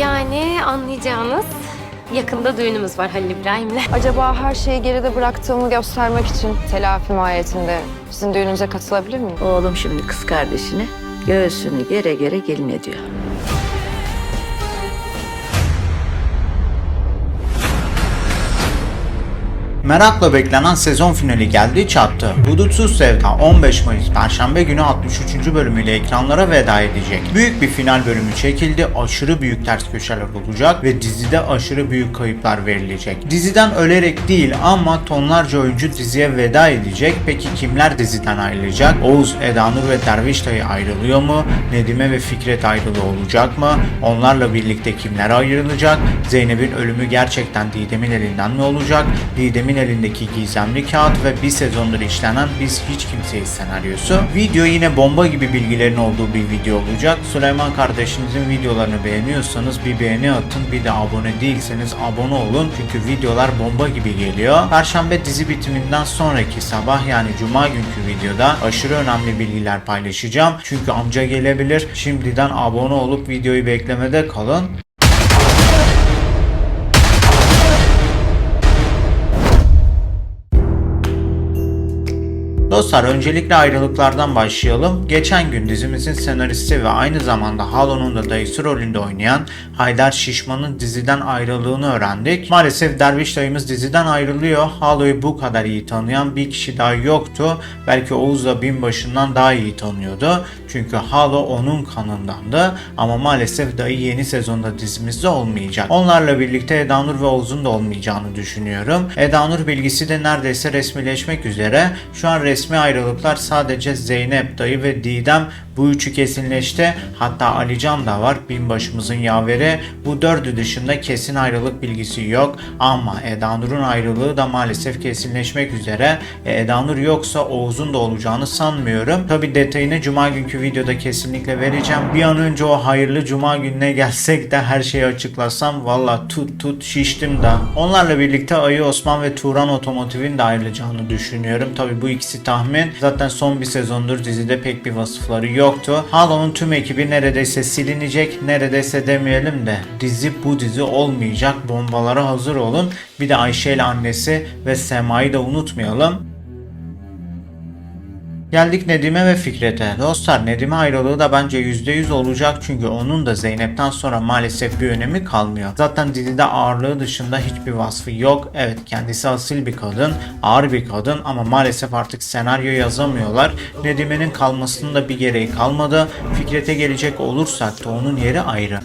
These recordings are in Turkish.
Yani anlayacağınız yakında düğünümüz var Halil İbrahim'le. Acaba her şeyi geride bıraktığımı göstermek için telafi mahiyetinde sizin düğününüze katılabilir miyim? Oğlum şimdi kız kardeşini göğsünü gere gere gelin ediyor. Merakla beklenen sezon finali geldi çattı. Hudutsuz Sevda 15 Mayıs Perşembe günü 63. bölümüyle ekranlara veda edecek. Büyük bir final bölümü çekildi, aşırı büyük ters köşeler olacak ve dizide aşırı büyük kayıplar verilecek. Diziden ölerek değil ama tonlarca oyuncu diziye veda edecek. Peki kimler diziden ayrılacak? Oğuz, Edanur ve Derviş dayı ayrılıyor mu? Nedime ve Fikret ayrılığı olacak mı? Onlarla birlikte kimler ayrılacak? Zeynep'in ölümü gerçekten Didem'in elinden mi olacak? Didem'in elindeki gizemli kağıt ve bir sezondur işlenen Biz Hiç Kimseyiz senaryosu. Video yine bomba gibi bilgilerin olduğu bir video olacak. Süleyman kardeşinizin videolarını beğeniyorsanız bir beğeni atın. Bir de abone değilseniz abone olun. Çünkü videolar bomba gibi geliyor. Perşembe dizi bitiminden sonraki sabah yani cuma günkü videoda aşırı önemli bilgiler paylaşacağım. Çünkü amca gelebilir. Şimdiden abone olup videoyu beklemede kalın. Dostlar öncelikle ayrılıklardan başlayalım. Geçen gün dizimizin senaristi ve aynı zamanda Halo'nun da dayısı rolünde oynayan Haydar Şişman'ın diziden ayrıldığını öğrendik. Maalesef Derviş dayımız diziden ayrılıyor. Halo'yu bu kadar iyi tanıyan bir kişi daha yoktu. Belki Oğuz da binbaşından daha iyi tanıyordu. Çünkü Halo onun kanındandı. Ama maalesef dayı yeni sezonda dizimizde olmayacak. Onlarla birlikte Edanur ve Oğuz'un da olmayacağını düşünüyorum. Edanur bilgisi de neredeyse resmileşmek üzere. Şu an resmi ayrılıklar sadece Zeynep dayı ve Didem bu üçü kesinleşti. Hatta Alican da var binbaşımızın yaveri. Bu dördü dışında kesin ayrılık bilgisi yok. Ama Edanur'un ayrılığı da maalesef kesinleşmek üzere. E, Edanur yoksa Oğuz'un da olacağını sanmıyorum. Tabi detayını cuma günkü videoda kesinlikle vereceğim. Bir an önce o hayırlı cuma gününe gelsek de her şeyi açıklasam valla tut tut şiştim da. Onlarla birlikte Ayı Osman ve Turan Otomotiv'in de ayrılacağını düşünüyorum. Tabi bu ikisi tahmin. Zaten son bir sezondur dizide pek bir vasıfları yoktu. Halo'nun tüm ekibi neredeyse silinecek. Neredeyse demeyelim de dizi bu dizi olmayacak. Bombalara hazır olun. Bir de Ayşe ile annesi ve Sema'yı da unutmayalım. Geldik Nedim'e ve Fikret'e. Dostlar Nedim'e ayrılığı da bence %100 olacak çünkü onun da Zeynep'ten sonra maalesef bir önemi kalmıyor. Zaten dizide ağırlığı dışında hiçbir vasfı yok. Evet kendisi asil bir kadın, ağır bir kadın ama maalesef artık senaryo yazamıyorlar. Nedime'nin kalmasının da bir gereği kalmadı. Fikret'e gelecek olursak da onun yeri ayrı.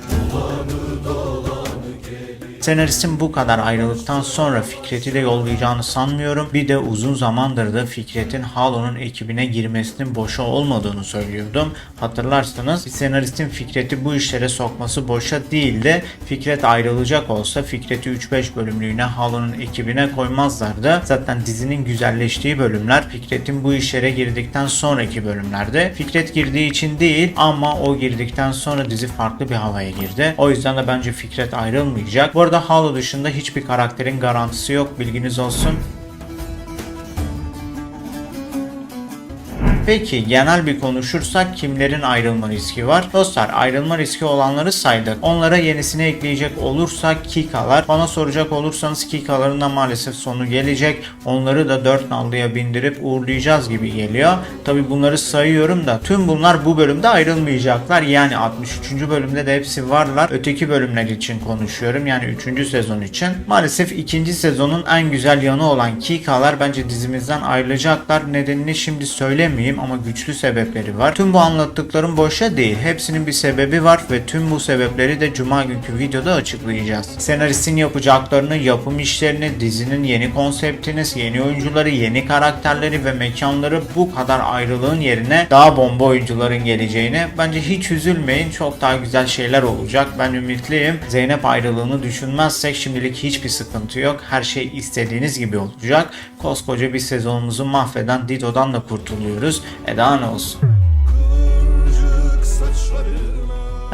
Senaristin bu kadar ayrılıktan sonra Fikret'i de yollayacağını sanmıyorum. Bir de uzun zamandır da Fikret'in Halo'nun ekibine girmesinin boşa olmadığını söylüyordum. Hatırlarsanız senaristin Fikret'i bu işlere sokması boşa değildi. Fikret ayrılacak olsa Fikret'i 3-5 bölümlüğüne Halo'nun ekibine koymazlardı. Zaten dizinin güzelleştiği bölümler Fikret'in bu işlere girdikten sonraki bölümlerde. Fikret girdiği için değil ama o girdikten sonra dizi farklı bir havaya girdi. O yüzden de bence Fikret ayrılmayacak. Bu arada Halo dışında hiçbir karakterin garantisi yok bilginiz olsun. Peki genel bir konuşursak kimlerin ayrılma riski var? Dostlar ayrılma riski olanları saydık. Onlara yenisini ekleyecek olursak Kikalar. Bana soracak olursanız Kikaların da maalesef sonu gelecek. Onları da 4 nallıya bindirip uğurlayacağız gibi geliyor. Tabi bunları sayıyorum da tüm bunlar bu bölümde ayrılmayacaklar. Yani 63. bölümde de hepsi varlar. Öteki bölümler için konuşuyorum. Yani 3. sezon için. Maalesef 2. sezonun en güzel yanı olan Kikalar bence dizimizden ayrılacaklar. Nedenini şimdi söylemeyeyim ama güçlü sebepleri var. Tüm bu anlattıklarım boşa değil. Hepsinin bir sebebi var ve tüm bu sebepleri de cuma günkü videoda açıklayacağız. Senaristin yapacaklarını, yapım işlerini, dizinin yeni konseptini, yeni oyuncuları, yeni karakterleri ve mekanları bu kadar ayrılığın yerine daha bomba oyuncuların geleceğini bence hiç üzülmeyin. Çok daha güzel şeyler olacak. Ben ümitliyim. Zeynep ayrılığını düşünmezsek şimdilik hiçbir sıkıntı yok. Her şey istediğiniz gibi olacak. Koskoca bir sezonumuzu mahveden Dido'dan da kurtuluyoruz. Eda ne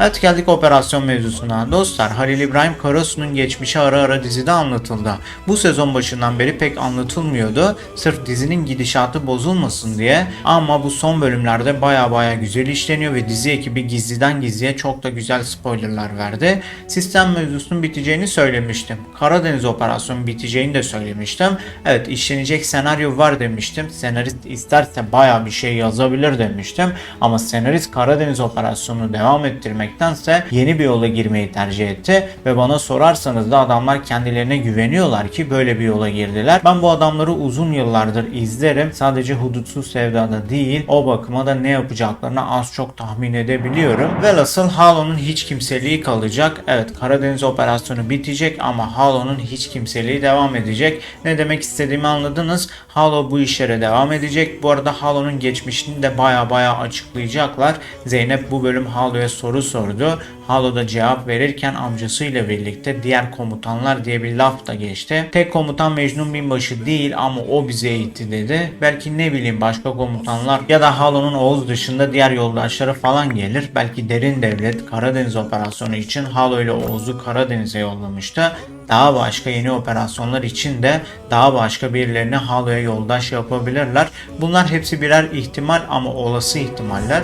Evet geldik operasyon mevzusuna. Dostlar Halil İbrahim Karasu'nun geçmişi ara ara dizide anlatıldı. Bu sezon başından beri pek anlatılmıyordu. Sırf dizinin gidişatı bozulmasın diye. Ama bu son bölümlerde baya baya güzel işleniyor ve dizi ekibi gizliden gizliye çok da güzel spoilerlar verdi. Sistem mevzusunun biteceğini söylemiştim. Karadeniz operasyonu biteceğini de söylemiştim. Evet işlenecek senaryo var demiştim. Senarist isterse baya bir şey yazabilir demiştim. Ama senarist Karadeniz operasyonunu devam ettirmektense yeni bir yola girmeyi tercih etti. Ve bana sorarsanız da adamlar kendilerine güveniyorlar ki böyle bir yola girdiler. Ben bu adamları uzun yıllardır izlerim. Sadece hudutsuz sevdada değil o bakıma da ne yapacaklarını az çok tahmin edebiliyorum. Velhasıl Halo'nun hiç kimseliği kalacak. Evet Karadeniz operasyonu bitecek ama Halo'nun hiç kimseliği devam edecek. Ne demek istediğimi anladınız. Halo bu işlere devam edecek. Bu arada Halo'nun geçmişini de baya baya açıklayacaklar. Zeynep bu bölüm Halo'ya soru sordu. Halo da cevap verirken amcasıyla birlikte diğer komutanlar diye bir laf da geçti. Tek komutan Mecnun Binbaşı değil ama o bizi eğitti dedi. Belki ne bileyim başka komutanlar ya da Halo'nun Oğuz dışında diğer yoldaşları falan gelir. Belki derin devlet Karadeniz operasyonu için Halo ile Oğuz'u Karadeniz'e yollamıştı. Daha başka yeni operasyonlar için de daha başka birilerini Halo'ya yoldaş yapabilirler. Bunlar hepsi birer ihtimal ama olası ihtimaller.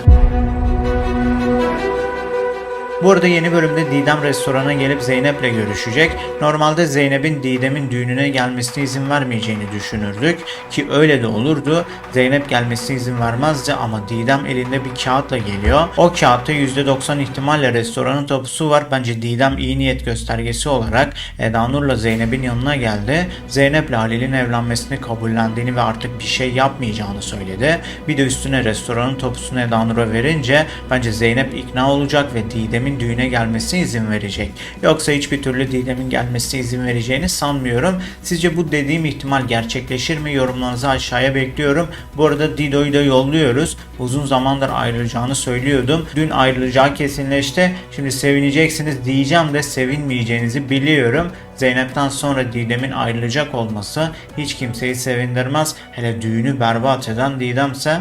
Bu arada yeni bölümde Didem restorana gelip Zeynep'le görüşecek. Normalde Zeynep'in Didem'in düğününe gelmesine izin vermeyeceğini düşünürdük ki öyle de olurdu. Zeynep gelmesine izin vermezdi ama Didem elinde bir kağıtla geliyor. O kağıtta %90 ihtimalle restoranın tapusu var. Bence Didem iyi niyet göstergesi olarak Eda Nur'la Zeynep'in yanına geldi. Zeynep'le Halil'in evlenmesini kabullendiğini ve artık bir şey yapmayacağını söyledi. Bir de üstüne restoranın tapusunu Eda Nur'a verince bence Zeynep ikna olacak ve Didem'in düğüne gelmesine izin verecek. Yoksa hiçbir türlü Didem'in gelmesine izin vereceğini sanmıyorum. Sizce bu dediğim ihtimal gerçekleşir mi? Yorumlarınızı aşağıya bekliyorum. Bu arada Dido'yu da yolluyoruz. Uzun zamandır ayrılacağını söylüyordum. Dün ayrılacağı kesinleşti. Şimdi sevineceksiniz diyeceğim de sevinmeyeceğinizi biliyorum. Zeynep'ten sonra Didem'in ayrılacak olması hiç kimseyi sevindirmez. Hele düğünü berbat eden Didem'se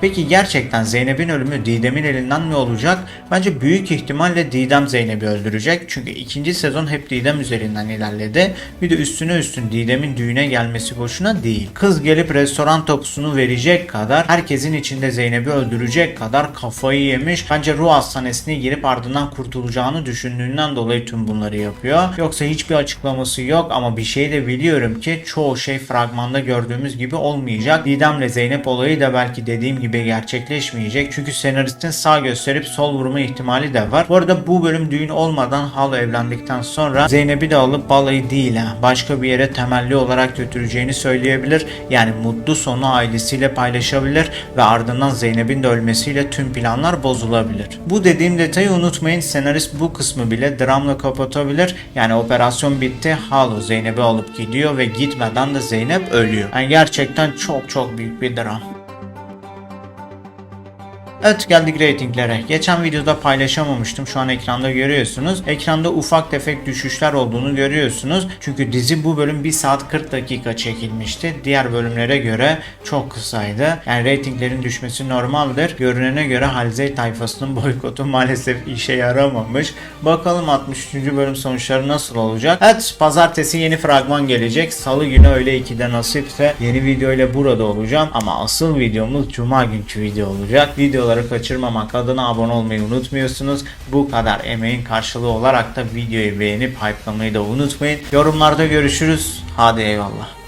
Peki gerçekten Zeynep'in ölümü Didem'in elinden mi olacak? Bence büyük ihtimalle Didem Zeynep'i öldürecek. Çünkü ikinci sezon hep Didem üzerinden ilerledi. Bir de üstüne üstün Didem'in düğüne gelmesi boşuna değil. Kız gelip restoran tapusunu verecek kadar, herkesin içinde Zeynep'i öldürecek kadar kafayı yemiş. Bence ruh hastanesine girip ardından kurtulacağını düşündüğünden dolayı tüm bunları yapıyor. Yoksa hiçbir açıklaması yok ama bir şey de biliyorum ki çoğu şey fragmanda gördüğümüz gibi olmayacak. Didem'le Zeynep olayı da belki dediğim gibi gerçekleşmeyecek. Çünkü senaristin sağ gösterip sol vurma ihtimali de var. Bu arada bu bölüm düğün olmadan Halo evlendikten sonra Zeynep'i de alıp balayı değil başka bir yere temelli olarak götüreceğini söyleyebilir. Yani mutlu sonu ailesiyle paylaşabilir ve ardından Zeynep'in de ölmesiyle tüm planlar bozulabilir. Bu dediğim detayı unutmayın. Senarist bu kısmı bile dramla kapatabilir. Yani operasyon bitti. Halo Zeynep'i alıp gidiyor ve gitmeden de Zeynep ölüyor. Yani gerçekten çok çok büyük bir dram. Evet geldik reytinglere. Geçen videoda paylaşamamıştım. Şu an ekranda görüyorsunuz. Ekranda ufak tefek düşüşler olduğunu görüyorsunuz. Çünkü dizi bu bölüm 1 saat 40 dakika çekilmişti. Diğer bölümlere göre çok kısaydı. Yani reytinglerin düşmesi normaldir. Görünene göre Halzey tayfasının boykotu maalesef işe yaramamış. Bakalım 63. bölüm sonuçları nasıl olacak? Evet pazartesi yeni fragman gelecek. Salı günü öğle 2'de nasipse yeni video ile burada olacağım. Ama asıl videomuz cuma günkü video olacak. Videoları kaçırmamak adına abone olmayı unutmuyorsunuz. Bu kadar emeğin karşılığı olarak da videoyu beğenip hype'lamayı da unutmayın. Yorumlarda görüşürüz. Hadi eyvallah.